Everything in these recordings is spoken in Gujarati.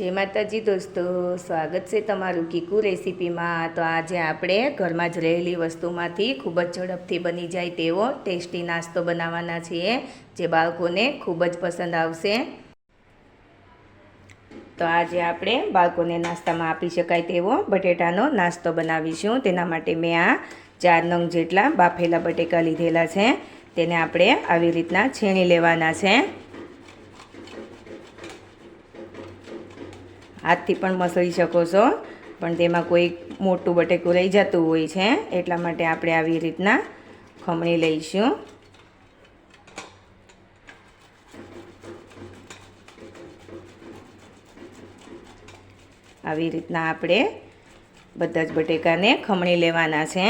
જય માતાજી દોસ્તો, સ્વાગત છે તમારું કીકુ રેસીપીમાં. તો આજે આપણે ઘરમાં જ રહેલી વસ્તુમાંથી ખૂબ જ ઝડપથી બની જાય તેવો ટેસ્ટી નાસ્તો બનાવવાના છીએ, જે બાળકોને ખૂબ જ પસંદ આવશે. તો આજે આપણે બાળકોને નાસ્તામાં આપી શકાય તેવો બટેટાનો નાસ્તો બનાવીશું. તેના માટે મેં આ ચાર નંગ જેટલા બાફેલા બટેકા લીધેલા છે. તેને આપણે આવી રીતના છીણી લેવાના છે. હાથથી પણ મસળી શકો છો. પણ તેમાં કોઈ મોટું બટેકું રહી જતું હોય છે. એટલા માટે આપણે આવી રીતના ખમણી લઈશું. આવી રીતના આપણે બધા જ બટેકાને ખમણી લેવાના છે.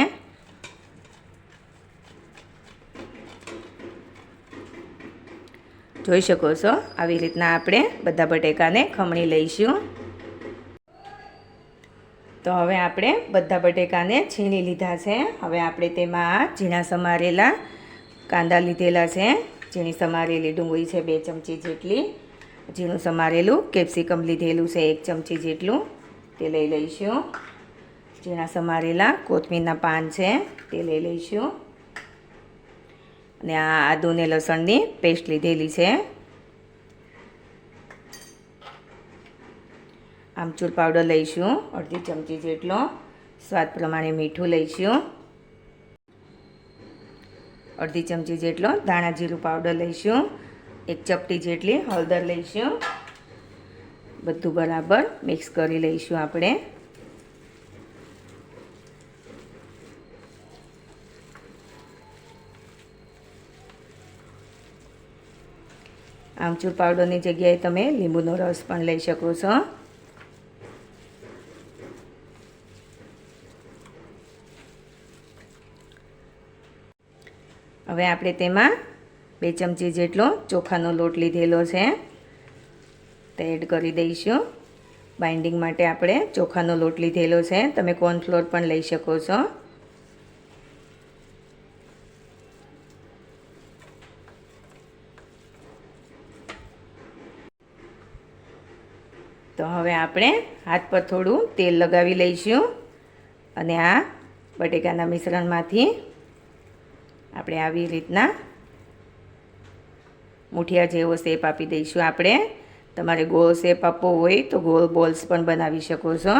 જોઈ શકો છો? આવી રીતના આપણે બધા બટેકાને ખમણી લઈશું. તો હવે આપણે બધા બટેકાને છીણી લીધા છે. હવે આપણે તેમાં ઝીણા સમારેલા કાંદા લીધેલા છે. ઝીણી સમારેલી ડુંગળી છે બે ચમચી જેટલી. ઝીણું સમારેલું કેપ્સિકમ લીધેલું છે એક ચમચી જેટલું. તે લઈ લઈશું. ઝીણા સમારેલા કોથમીરના પાન છે તે લઈ લઈશું. અને આ આદુ ને લસણની પેસ્ટ લીધેલી છે. આમચૂર પાવડર લઈશું, અડધી ચમચી જેટલો. સ્વાદ પ્રમાણે મીઠું લઈશું. અડધી ચમચી જેટલો ધાણા જીરું પાવડર લઈશું. એક ચપટી જેટલી હળદર લઈશું. બધું બરાબર મિક્સ કરી લઈશું આપણે. આમચૂર પાવડરની જગ્યાએ તમે લીંબુનો રસ પણ લઈ શકો છો. હવે આપણે તેમાં બે ચમચી જેટલો ચોખાનો લોટ લીધેલો છે. તે એડ કરી દઈશું. બાઇન્ડિંગ માટે આપણે ચોખાનો લોટ લીધેલો છે. તમે કોર્નફ્લોર પણ લઈ શકો છો. તો હવે આપણે હાથ પર થોડું તેલ લગાવી લઈશું. અને આ બટેકાના મિશ્રણમાંથી આપણે આવી રીતના મુઠિયા જેવો શેપ આપી દઈશું આપણે. તમારે ગોળ શેપ આપવો હોય તો ગોળ બોલ્સ પણ બનાવી શકો છો.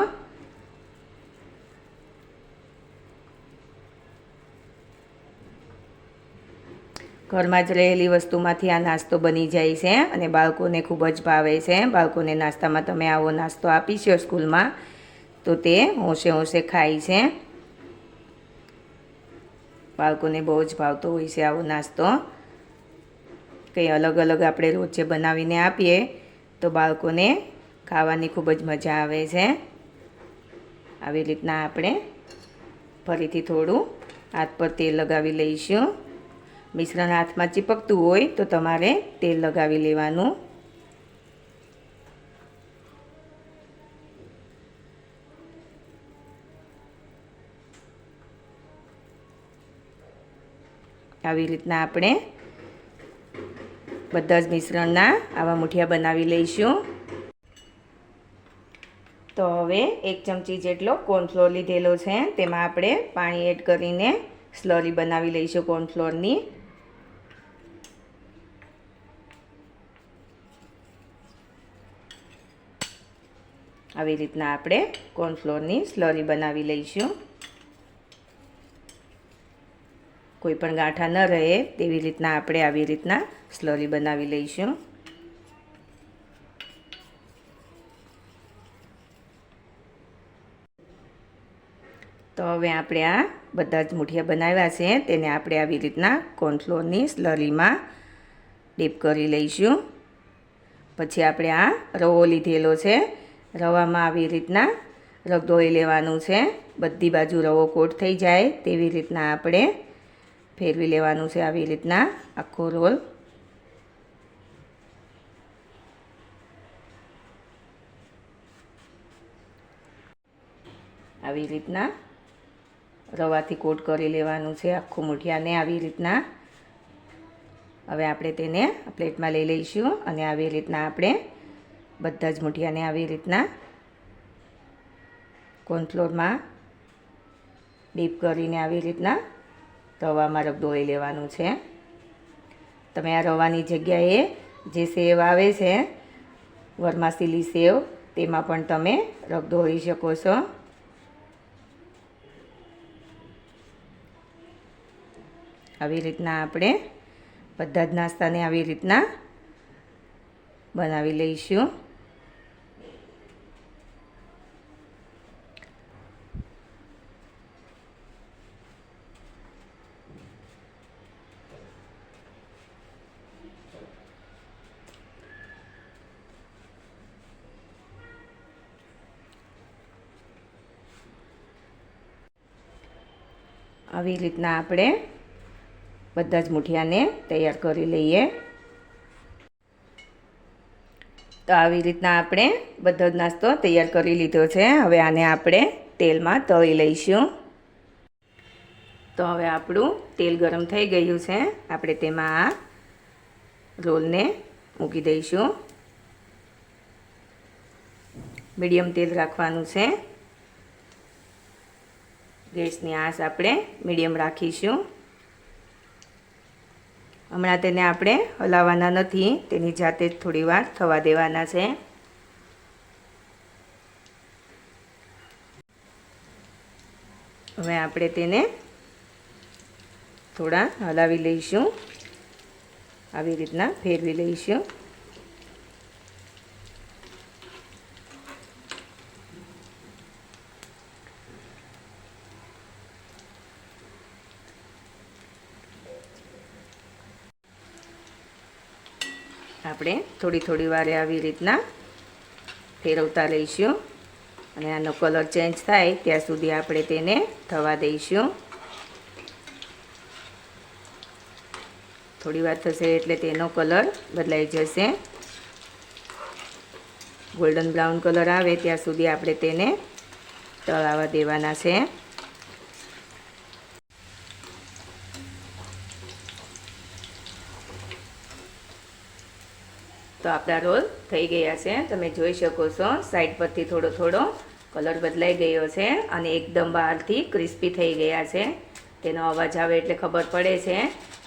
ઘરમાં જ રહેલી વસ્તુમાંથી આ નાસ્તો બની જાય છે અને બાળકોને ખૂબ જ ભાવે છે. બાળકોને નાસ્તામાં તમે આવો નાસ્તો આપીશો સ્કૂલમાં. તો તે હોંશે હોંશે ખાય છે. બાળકોને બહુ જ ભાવતો હોય છે આવો નાસ્તો. કંઈ અલગ અલગ આપણે રોજે બનાવીને આપીએ તો બાળકોને ખાવાની ખૂબ જ મજા આવે છે. આવી રીતના આપણે ફરીથી થોડું હાથ પર તેલ લગાવી લઈશું. મિશ્રણ હાથમાં ચીપકતું હોય તો તમારે તેલ લગાવી લેવાનું. આવી રીતના આપણે બધા જ મિશ્રણના આવા મુઠિયા બનાવી લઈશું. તો હવે એક ચમચી જેટલો કોર્નફ્લોર લીધેલો છે. તેમાં આપણે પાણી એડ કરીને સ્લરી બનાવી લઈશું કોર્નફ્લોરની. આવી રીતના આપણે કોર્નફ્લોરની સ્લરી બનાવી લઈશું. કોઈ પણ ગાંઠા ન રહે તેવી રીતના આપણે આવી રીતના સ્લરી બનાવી લઈશું. તો હવે આપણે આ બધા જ મુઠિયા બનાવ્યા છે, તેને આપણે આવી રીતના કોર્નફ્લોરની સ્લરીમાં ડીપ કરી લઈશું. પછી આપણે આ રવો લીધેલો છે, રવામાં આવી રીતના રગદોળી લેવાનું છે, બધી બાજુ રવો કોટ થઈ જાય તેવી રીતના આપણે ફેરવી લેવાનું છે આવી રીતના આખો રોલ. આવી રીતના રવાથી કોટ કરી લેવાનું છે આખું મૂઠિયાને આવી રીતના. હવે આપણે તેને પ્લેટમાં લઈ લઈશું અને આવી રીતના આપણે બધા જ મૂઠિયાને આવી રીતના કોર્નફ્લોરમાં ડીપ કરીને આવી રીતના રવામાં રગદોળી લેવાનું છે. તમે આ રવાની જગ્યાએ જે સેવ આવે છે, વરમાસીલી સેવ, તેમાં પણ તમે રગદોળી શકો છો. આવી રીતના આપણે બધા જ નાસ્તાને આવી રીતના બનાવી લઈશું. આવી રીતના આપણે બધા જ મૂઠિયાને તૈયાર કરી લઈએ. તો આવી રીતના આપણે બધો જ નાસ્તો તૈયાર કરી લીધો છે. હવે આને આપણે તેલમાં તળી લઈશું. તો હવે આપણું તેલ ગરમ થઈ ગયું છે. આપણે તેમાં આ રોલને મૂકી દઈશું. મીડિયમ તેલ રાખવાનું છે. ગેસની આંચ આપણે મીડિયમ રાખીશું. હમણાં તેને આપણે હલાવવાના નથી, તેની જાતે જ થોડી વાર થવા દેવાના છે. હવે આપણે તેને થોડા હલાવી લઈશું. આવી રીતના ફેરવી લઈશું. આપણે થોડી થોડી વારે આવી રીતના ફેરવતા રહીશું અને આનો કલર ચેન્જ થાય ત્યાં સુધી આપણે તેને થવા દઈશું. થોડી વાર થશે એટલે તેનો કલર બદલાઈ જશે. ગોલ્ડન બ્રાઉન કલર આવે ત્યાં સુધી આપણે તેને તળાવવા દેવાના છે. તો આપણા રોલ થઈ ગયા છે. તમે જોઈ શકો છો સાઈડ પરથી થોડો થોડો કલર બદલાઈ ગયો છે અને એકદમ બહારથી ક્રિસ્પી થઈ ગયા છે. તેનો અવાજ આવે એટલે ખબર પડે છે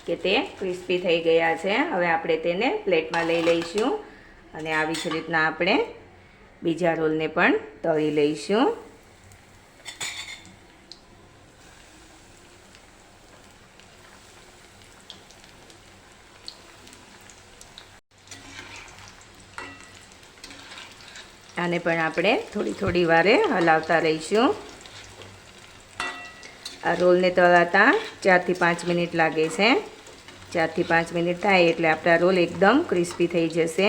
કે તે ક્રિસ્પી થઈ ગયા છે. હવે આપણે તેને પ્લેટમાં લઈ લઈશું અને આવી જ રીતના આપણે બીજા રોલને પણ તળી લઈશું. આને પણ આપણે થોડી થોડી વારે હલાવતા રહીશું. આ રોલને તળાતા ચારથી પાંચ મિનિટ લાગે છે. ચારથી પાંચ મિનિટ થાય એટલે આપણા રોલ એકદમ ક્રિસ્પી થઈ જશે.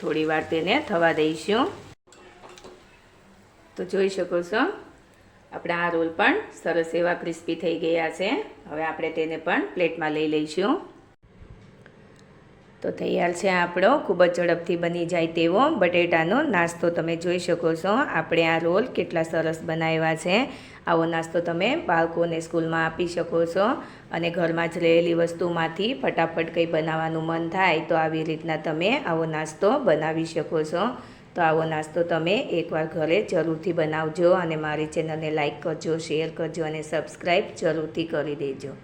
થોડી વાર તેને થવા દઈશું. તો જોઈ શકો છો આપણા આ રોલ પણ સરસ એવા ક્રિસ્પી થઈ ગયા છે. હવે આપણે તેને પણ પ્લેટમાં લઈ લઈશું. તો તૈયાર છે આપણો. ખૂબ જ ઝડપથી બની જાય તેવો બટેટાનો નાસ્તો તમે જોઈ શકો છો. આપણે આ રોલ કેટલા સરસ બનાવ્યા છે. આવો નાસ્તો તમે બાળકોને સ્કૂલમાં આપી શકો છો અને ઘરમાં જ રહેલી વસ્તુમાંથી ફટાફટ કંઈ બનાવવાનું મન થાય તો આવી રીતના તમે આવો નાસ્તો બનાવી શકો છો. તો આવો નાસ્તો તમે એકવાર ઘરે જરૂરથી બનાવજો અને મારી ચેનલને લાઇક કરજો, શેર કરજો અને સબસ્ક્રાઈબ જરૂરથી કરી દેજો.